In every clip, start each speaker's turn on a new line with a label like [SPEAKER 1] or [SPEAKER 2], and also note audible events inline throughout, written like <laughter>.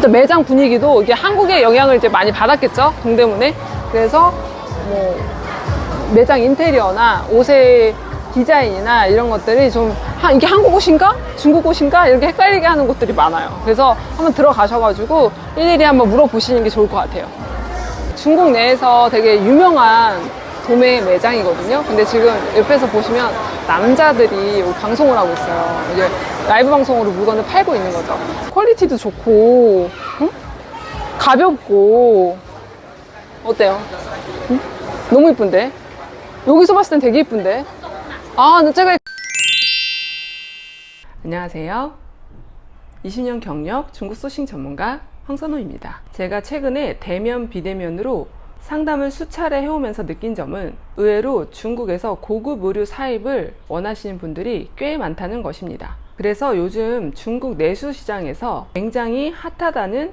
[SPEAKER 1] 또 매장 분위기도 이게 한국의 영향을 이제 많이 받았겠죠? 동대문에? 그래서 뭐 매장 인테리어나 옷의 디자인이나 이런 것들이 좀 하- 이게 한국 옷인가? 중국 옷인가? 이렇게 헷갈리게 하는 곳들이 많아요. 그래서 한번 들어가셔가지고 일일이 한번 물어보시는 게 좋을 것 같아요. 중국 내에서 되게 유명한 도매 매장이거든요. 근데 지금 옆에서 보시면 남자들이 방송을 하고 있어요. 이제 라이브 방송으로 물건을 팔고 있는 거죠. 퀄리티도 좋고, 응? 가볍고, 어때요? 응? 너무 이쁜데? 여기서 봤을 땐 되게 이쁜데? 아, 제가 안녕하세요. 20년 경력 중국 소싱 전문가 황선호입니다. 제가 최근에 대면 비대면으로 상담을 수차례 해오면서 느낀 점은 의외로 중국에서 고급 의류 사입을 원하시는 분들이 꽤 많다는 것입니다. 그래서 요즘 중국 내수 시장에서 굉장히 핫하다는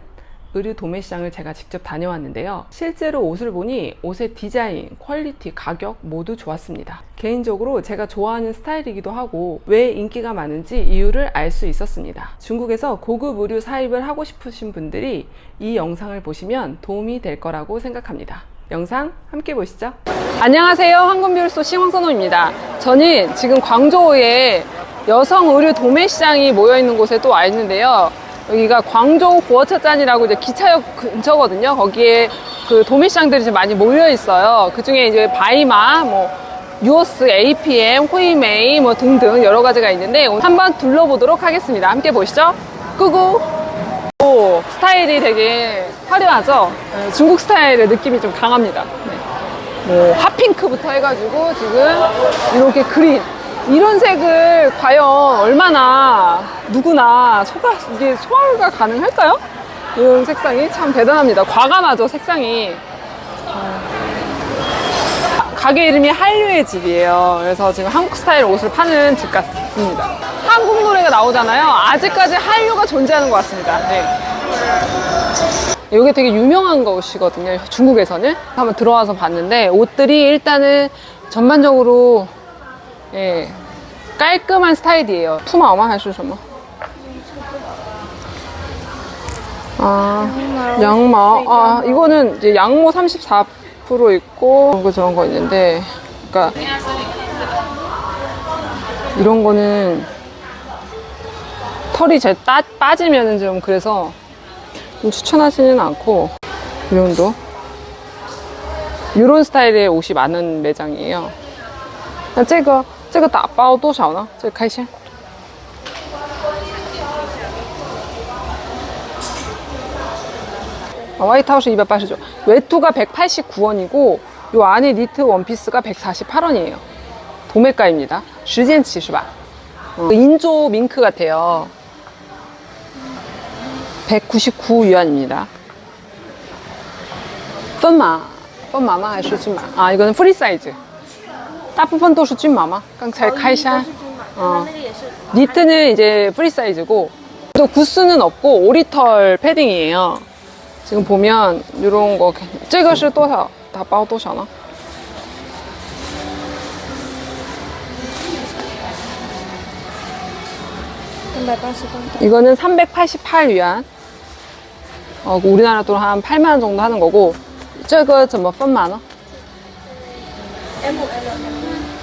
[SPEAKER 1] 의류 도매 시장을 제가 직접 다녀왔는데요. 실제로 옷을 보니 옷의 디자인, 퀄리티, 가격 모두 좋았습니다. 개인적으로 제가 좋아하는 스타일이기도 하고 왜 인기가 많은지 이유를 알 수 있었습니다. 중국에서 고급 의류 사입을 하고 싶으신 분들이 이 영상을 보시면 도움이 될 거라고 생각합니다. 영상 함께 보시죠. 안녕하세요. 황금비울소 싱황선호입니다. 저는 지금 광저우에 여성 의류 도매 시장이 모여 있는 곳에 또 와 있는데요. 여기가 광저우 구어차잔이라고 이제 기차역 근처거든요. 거기에 그 도매시장들이 지금 많이 모여 있어요. 그 중에 이제 바이마, 뭐, 유오스, APM, 호이메이 뭐 등등 여러 가지가 있는데 한번 둘러보도록 하겠습니다. 함께 보시죠. 끄고. 오, 스타일이 되게 화려하죠? 네, 중국 스타일의 느낌이 좀 강합니다. 네. 뭐, 핫핑크부터 해가지고 지금 이렇게 그린. 이런 색을 과연 얼마나 누구나 소가, 이게 소화가 가능할까요? 이런 색상이 참 대단합니다. 과감하죠, 색상이. 가게 이름이 한류의 집이에요. 그래서 지금 한국 스타일 옷을 파는 집 같습니다. 한국 노래가 나오잖아요. 아직까지 한류가 존재하는 것 같습니다. 네. 이게 되게 유명한 곳이거든요. 중국에서는. 한번 들어와서 봤는데 옷들이 일단은 전반적으로 예, 깔끔한 스타일이에요. 푸마 어마하시죠? 아, 양마. 아, 네, 이거는 이제 양모 34% 있고, 그런 거 저런 거 있는데, 그러니까, 이런 거는 털이 잘 따, 빠지면은 좀 그래서 좀 추천하지는 않고, 이 정도. 이런 스타일의 옷이 많은 매장이에요. 아, 제가 这个打包多少呢？这个开箱。아, 화이트하우스 289. 외투가 189원이고 요 안에 니트 원피스가 148원이에요. 도매가입니다. 时间起 是吧? 어, 인조 밍크 같아요. 199위안입니다. 分码分码吗还是均码? 아, 이거는 프리 사이즈. 大部分都是均码吗?刚才开箱.
[SPEAKER 2] 哦那个也是，
[SPEAKER 1] 니트는 이제 프리 사이즈고 또 구스는 없고 오리털 패딩이에요. 지금 보면 이런 거 这个是多少?打包多少呢?
[SPEAKER 2] 三百八十八。
[SPEAKER 1] 이거는 388위안. 어, 우리나라 돈 한 8만 원 정도 하는 거고. 这个怎么分码呢?
[SPEAKER 2] M L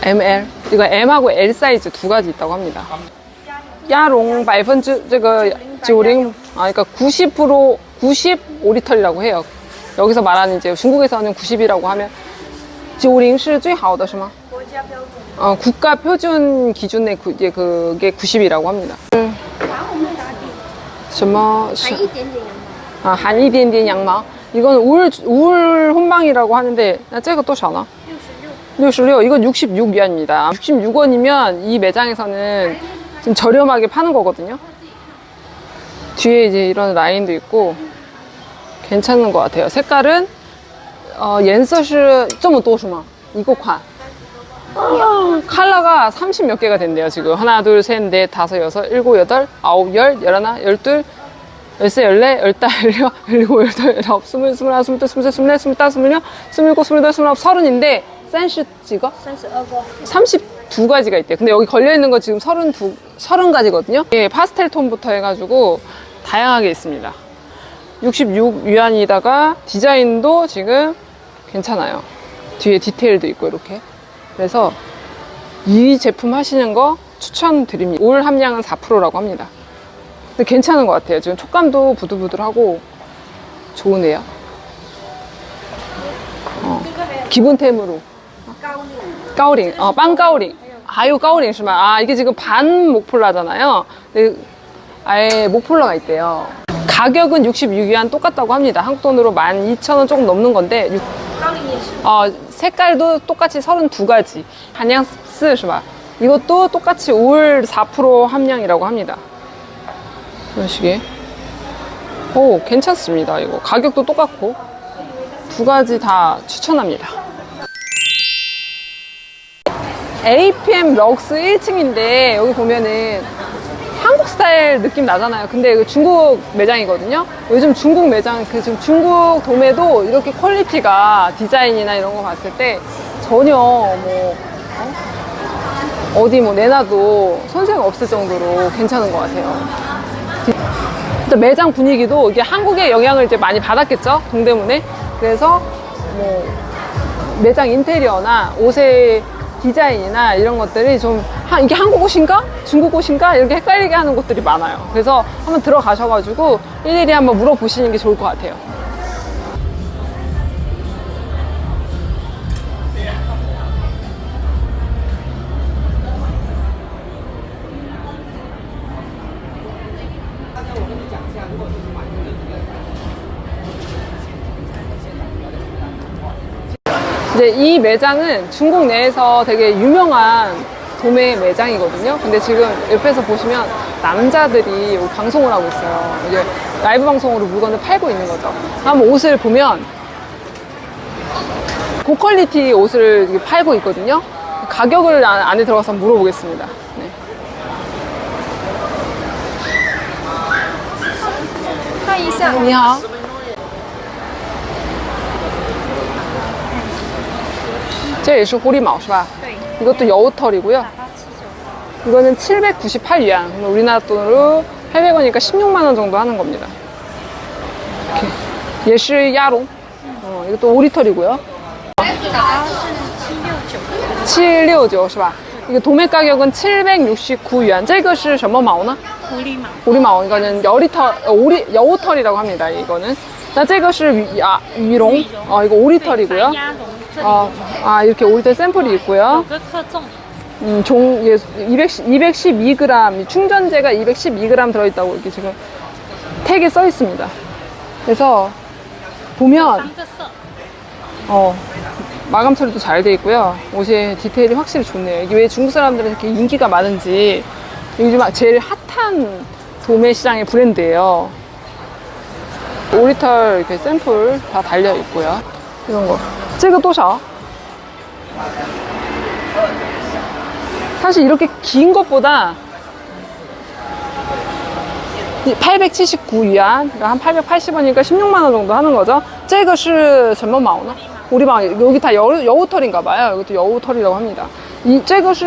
[SPEAKER 1] ML. 이거 M하고 L 사이즈 두 가지 있다고 합니다. 야롱 百分之 这个 90, 아 그러니까 90% 90 오리털이라고 해요. 여기서 말하는 이제 중국에서는 90이라고 하면 90是最好的是吗?
[SPEAKER 2] 国家标准。
[SPEAKER 1] 어, 국가 표준 기준의 그, 이제 그게 90이라고 합니다.
[SPEAKER 2] 打我们打底，
[SPEAKER 1] 什么
[SPEAKER 2] 含一点点羊毛，
[SPEAKER 1] 아, 한이디엔디엔 양마. 이건 울, 울 혼방이라고 하는데, 나这个多少呢? 보실래요? 어, 이건 66위안입니다. 66원이면 이 매장에서는 좀 저렴하게 파는 거거든요. 뒤에 이제 이런 라인도 있고 괜찮은 것 같아요. 색깔은 어, 옌서슈 좀 또오슈마. 이거 과. 아, 컬러가 30 몇 개가 된대요 지금 하나 둘셋넷 다섯 여섯 일곱 여덟 아홉 열 열하나 열둘 열세 열네 열다 열여 <laughs> 열일곱 열여덟 열아홉 스물 스물하나 스물둘 스물셋 스물넷 스물다 스물여 스물일곱 스물여덟 스물아홉 서른인데 센슈 찍어?
[SPEAKER 2] 센스 뭐. 어거
[SPEAKER 1] 32가지가 있대요. 근데 여기 걸려있는 거 지금 32, 30가지거든요. 예, 파스텔 톤부터 해가지고 다양하게 있습니다. 66 위안이다가 디자인도 지금 괜찮아요. 뒤에 디테일도 있고 이렇게. 그래서 이 제품 하시는 거 추천드립니다. 올 함량은 4%라고 합니다. 근데 괜찮은 것 같아요. 지금 촉감도 부들부들하고 좋으네요. 어, 기본템으로. 까오링. 어, 빵 까오링. 아유, 까오링 시만. 아, 이게 지금 반 목폴라잖아요. 네, 아예 목폴라가 있대요. 가격은 66위안 똑같다고 합니다. 한국 돈으로 12,000원 조금 넘는 건데. 어, 색깔도 똑같이 32가지. 한양스 시마. 이것도 똑같이 올 4% 함량이라고 합니다. 이런 식의. 오, 괜찮습니다. 이거 가격도 똑같고 두 가지 다 추천합니다. APM 럭스 1층인데 여기 보면은 한국 스타일 느낌 나잖아요. 근데 이거 중국 매장이거든요. 요즘 중국 매장, 그 지금 중국 도매도 이렇게 퀄리티가 디자인이나 이런 거 봤을 때 전혀 뭐, 어? 어디 뭐 내놔도 손색 없을 정도로 괜찮은 것 같아요. 진짜 매장 분위기도 이게 한국의 영향을 이제 많이 받았겠죠? 동대문에. 그래서 뭐 매장 인테리어나 옷의 디자인이나 이런 것들이 좀 하- 이게 한국 옷인가 중국 옷인가 이렇게 헷갈리게 하는 곳들이 많아요. 그래서 한번 들어가셔가지고 일일이 한번 물어보시는 게 좋을 것 같아요. 이제 이 매장은 중국 내에서 되게 유명한 도매 매장이거든요. 근데 지금 옆에서 보시면 남자들이 방송을 하고 있어요. 이제 라이브 방송으로 물건을 팔고 있는 거죠. 한번 옷을 보면 고퀄리티 옷을 팔고 있거든요. 가격을 안- 안에 들어가서 물어보겠습니다. 네.
[SPEAKER 2] 看一下，
[SPEAKER 1] 你好. 제也是 호리마오, 是吧?
[SPEAKER 2] 对，
[SPEAKER 1] 이것도 여우털이고요.
[SPEAKER 2] 打到七九，
[SPEAKER 1] 이거는 798위안. 우리나라 돈으로 800원이니까 16만 원 정도 하는 겁니다. 이렇게. 예시 야롱. 어, 이것도 오리털이고요.
[SPEAKER 2] 打到是七六九，
[SPEAKER 1] 769, 是吧? 이거 도매 가격은 769위안. 这个是什么毛呢?
[SPEAKER 2] 狐狸毛，
[SPEAKER 1] 오리마오. 이거는 여리털, 어, 오리, 여우털이라고 합니다. 이거는. 나 这个是 위, 아, 위롱. 어, 이거 오리털이고요. 아, 아 이렇게 올 때 샘플이 있고요. 음, 종, 예, 212g, 충전재가 212g 들어있다고 이렇게 지금 택에 써 있습니다. 그래서 보면, 어, 마감 처리도 잘 돼 있고요. 옷의 디테일이 확실히 좋네요. 이게 왜 중국 사람들은 이렇게 인기가 많은지 요즘 제일 핫한 도매 시장의 브랜드예요. 오리털 이렇게 샘플 다 달려 있고요. 이런 거. 这个多少? 사실 이렇게 긴 것보다 879위안, 그러니까 한 880원이니까 16만 원 정도 하는 거죠. 这个是什么毛呢? 우리방 여기 다 여, 여우털인가 봐요. 이것도 여우털이라고 합니다. 이 这个是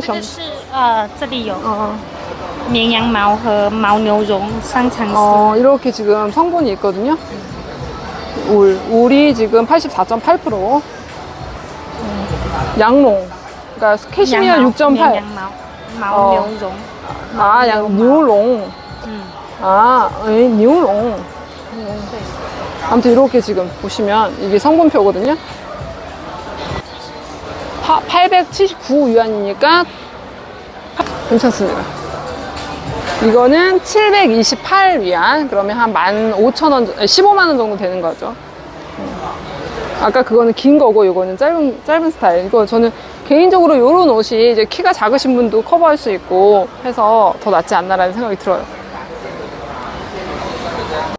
[SPEAKER 1] 什么?
[SPEAKER 2] 这个是呃，这里有
[SPEAKER 1] 어,
[SPEAKER 2] 绵羊毛和牦牛绒三层丝，
[SPEAKER 1] 어, 이렇게 지금 성분이 있거든요. 올. 올이 지금 84.8%. 양롱. 그러니까 캐시미어 6.8.
[SPEAKER 2] 어.
[SPEAKER 1] 아, 양, 뉴롱. 아, 에이, 뉴롱. 아무튼 이렇게 지금 보시면 이게 성분표거든요. 879 위안이니까 괜찮습니다. 이거는 728위안. 그러면 한 15,000원 15만원 아, 정도 되는 거죠. 음. 아까 그거는 긴 거고 이거는 짧은 짧은 스타일. 이거 저는 개인적으로 이런 옷이 이제 키가 작으신 분도 커버할 수 있고 해서 더 낫지 않나라는 생각이 들어요.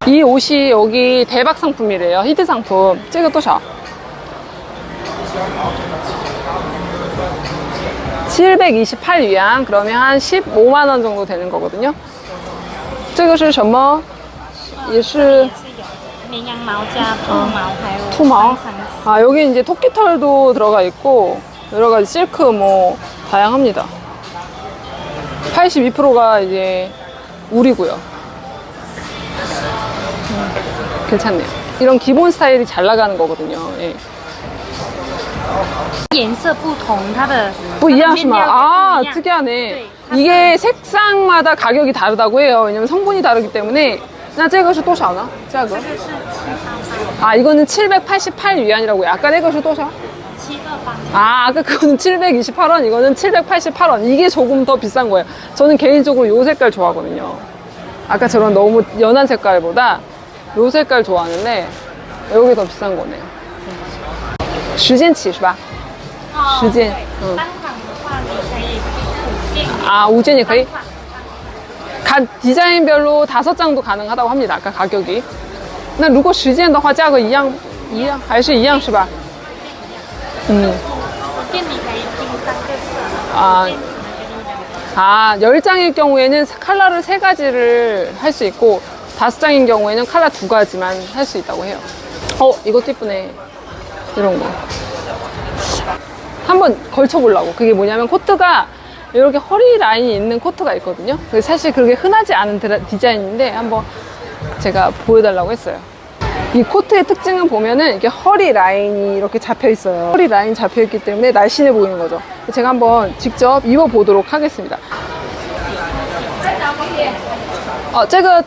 [SPEAKER 1] 이 옷이 여기 대박 상품이래요. 히트 상품. 찍어 또셔. 728위안. 그러면 한 15만 원 정도 되는 거거든요. 这个是什么?也是
[SPEAKER 2] 也是有绵羊毛加兔毛，还有
[SPEAKER 1] 兔毛
[SPEAKER 2] 三层丝。
[SPEAKER 1] 아, 여기 이제 토끼털도 들어가 있고, 여러 가지 실크 뭐, 다양합니다. 82%가 이제 울이고요. 음. 괜찮네요. 이런 기본 스타일이 잘 나가는 거거든요. 예.
[SPEAKER 2] 颜色不同，它的
[SPEAKER 1] 不一样是吗?
[SPEAKER 2] 면料
[SPEAKER 1] 아,
[SPEAKER 2] 不一样
[SPEAKER 1] 특이하네.
[SPEAKER 2] 네,
[SPEAKER 1] 이게 색상마다 가격이 다르다고 해요. 왜냐면 성분이 다르기 때문에. 나 这个是多少呢?价格?
[SPEAKER 2] 这个是七八
[SPEAKER 1] 아, 이거는 788 위안이라고요. 아까 那个是多少?
[SPEAKER 2] 七二八，
[SPEAKER 1] 아, 아까 그거는 728원, 이거는 788원. 이게 조금 더 비싼 거예요. 저는 개인적으로 요 색깔 좋아하거든요. 아까 저런 너무 연한 색깔보다 요 색깔 좋아하는데 여기 더 비싼 거네요. 时间起是吧?
[SPEAKER 2] 哦
[SPEAKER 1] 时间
[SPEAKER 2] 对
[SPEAKER 1] 嗯
[SPEAKER 2] 单款的话，你可以五件，
[SPEAKER 1] 아, 우젠 也可以.
[SPEAKER 2] 单款
[SPEAKER 1] 각 디자인별로 다섯 장도 가능하다고 합니다. 아까 가격이. 那如果实践的话价格一样一样还是一样是吧?嗯.
[SPEAKER 2] 十件你可以拼三个色，
[SPEAKER 1] 啊
[SPEAKER 2] 五件只能给你两个。
[SPEAKER 1] 아, 10장일 경우에는 컬러를 세 가지를 할 수 있고, 다섯 장인 경우에는 컬러 두 가지만 할 수 있다고 해요. 어, 이것도 이쁘네. 이런 거. 한번 걸쳐보려고. 그게 뭐냐면 코트가 이렇게 허리 라인이 있는 코트가 있거든요. 그게 사실 그렇게 흔하지 않은 드라- 디자인인데 한번 제가 보여달라고 했어요. 이 코트의 특징은 보면은 이게 허리 라인이 이렇게 잡혀 있어요. 허리 라인 잡혀 있기 때문에 날씬해 보이는 거죠. 제가 한번 직접 입어 보도록 하겠습니다. 어, 这个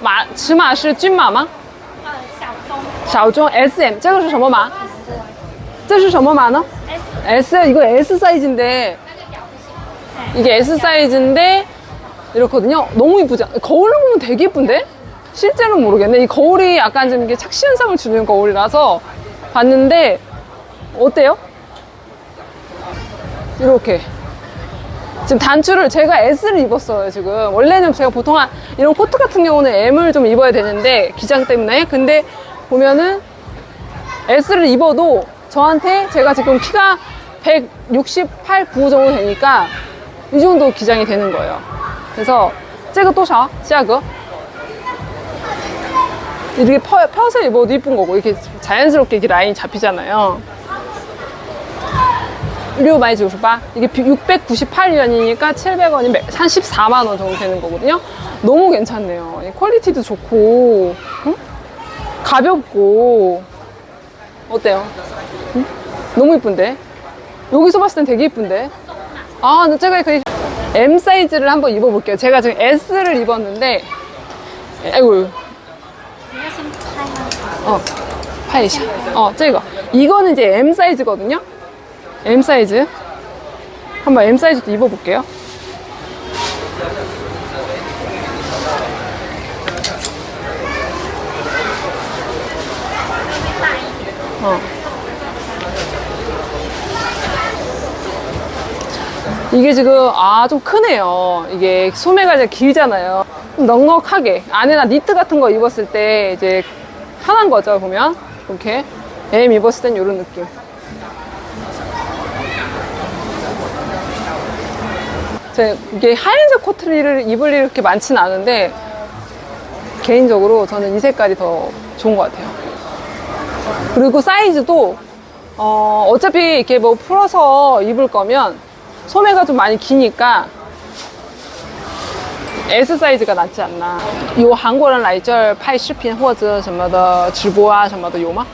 [SPEAKER 1] 码尺码是均码吗?
[SPEAKER 2] 呃，小中
[SPEAKER 1] 小中 SM 这个是什么码? 这是什么码呢?
[SPEAKER 2] S
[SPEAKER 1] S 이거 S 사이즈인데 이게 S 사이즈인데 이렇거든요. 너무 이쁘지 않? 거울로 보면 되게 이쁜데? 실제로는 모르겠네. 이 거울이 약간 좀 이게 착시 현상을 주는 거울이라서 봤는데 어때요? 이렇게 지금 단추를 제가 S를 입었어요 지금 원래는 제가 보통 한 이런 코트 같은 경우는 M을 좀 입어야 되는데 기장 때문에 근데 보면은 S를 입어도 저한테 제가 지금 키가 168, 9 정도 되니까 이 정도 기장이 되는 거예요. 그래서 제가 또샤, 시아그 이렇게 펴, 펴서 입어도 이쁜 거고 이렇게 자연스럽게 이렇게 라인이 잡히잖아요. 류 많이 지고 봐. 이게 698년이니까 700원이면 한 14만 원 정도 되는 거거든요. 너무 괜찮네요. 퀄리티도 좋고 응? 가볍고 어때요? 너무 이쁜데? 여기서 봤을 땐 되게 이쁜데? 아, 제가 그 M 사이즈를 한번 입어볼게요. 제가 지금 S를 입었는데, 아이고. 어, 파이샤. 어, 저거. 이거는 이제 M 사이즈거든요? M 사이즈. 한번 M 사이즈도 입어볼게요. 어. 이게 지금 아 좀 크네요. 이게 소매가 이제 길잖아요. 좀 넉넉하게 안에나 니트 같은 거 입었을 때 이제 편한 거죠 보면 이렇게 M 입었을 땐 이런 느낌. 제 이게 하얀색 코트를 입을 일 이렇게 많지는 않은데 개인적으로 저는 이 색깔이 더 좋은 것 같아요. 그리고 사이즈도 어, 어차피 이렇게 뭐 풀어서 입을 거면 소매가 좀 많이 기니까 S 사이즈가 낫지 않나. 有韩国人来这儿拍视频或者什么的直播啊什么的有吗?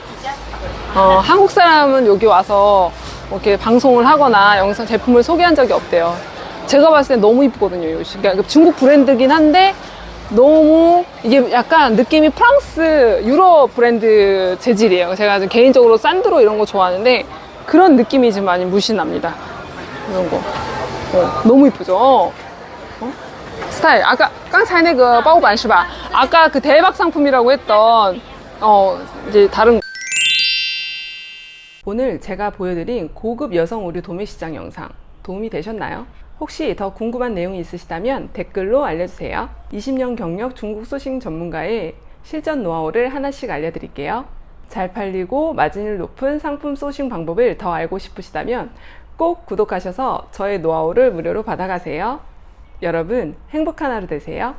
[SPEAKER 1] 어, 한국 사람은 여기 와서 뭐 이렇게 방송을 하거나 영상 제품을 소개한 적이 없대요. 제가 봤을 때 너무 이쁘거든요, 이 옷이. 그러니까 중국 브랜드긴 한데 너무 이게 약간 느낌이 프랑스, 유럽 브랜드 재질이에요. 제가 좀 개인적으로 산드로 이런 거 좋아하는데 그런 느낌이 좀 많이 무시 납니다. 이런 거. 어, 너무 이쁘죠? 어? 스타일. 아까, 깡차이네 그, 빠오반是吧? 아까 그 대박 상품이라고 했던, 어, 이제 다른. 오늘 제가 보여드린 고급 여성 의류 도매시장 영상 도움이 되셨나요? 혹시 더 궁금한 내용이 있으시다면 댓글로 알려주세요. 20년 경력 중국 소싱 전문가의 실전 노하우를 하나씩 알려드릴게요. 잘 팔리고 마진율 높은 상품 소싱 방법을 더 알고 싶으시다면 꼭 구독하셔서 저의 노하우를 무료로 받아가세요. 여러분 행복한 하루 되세요.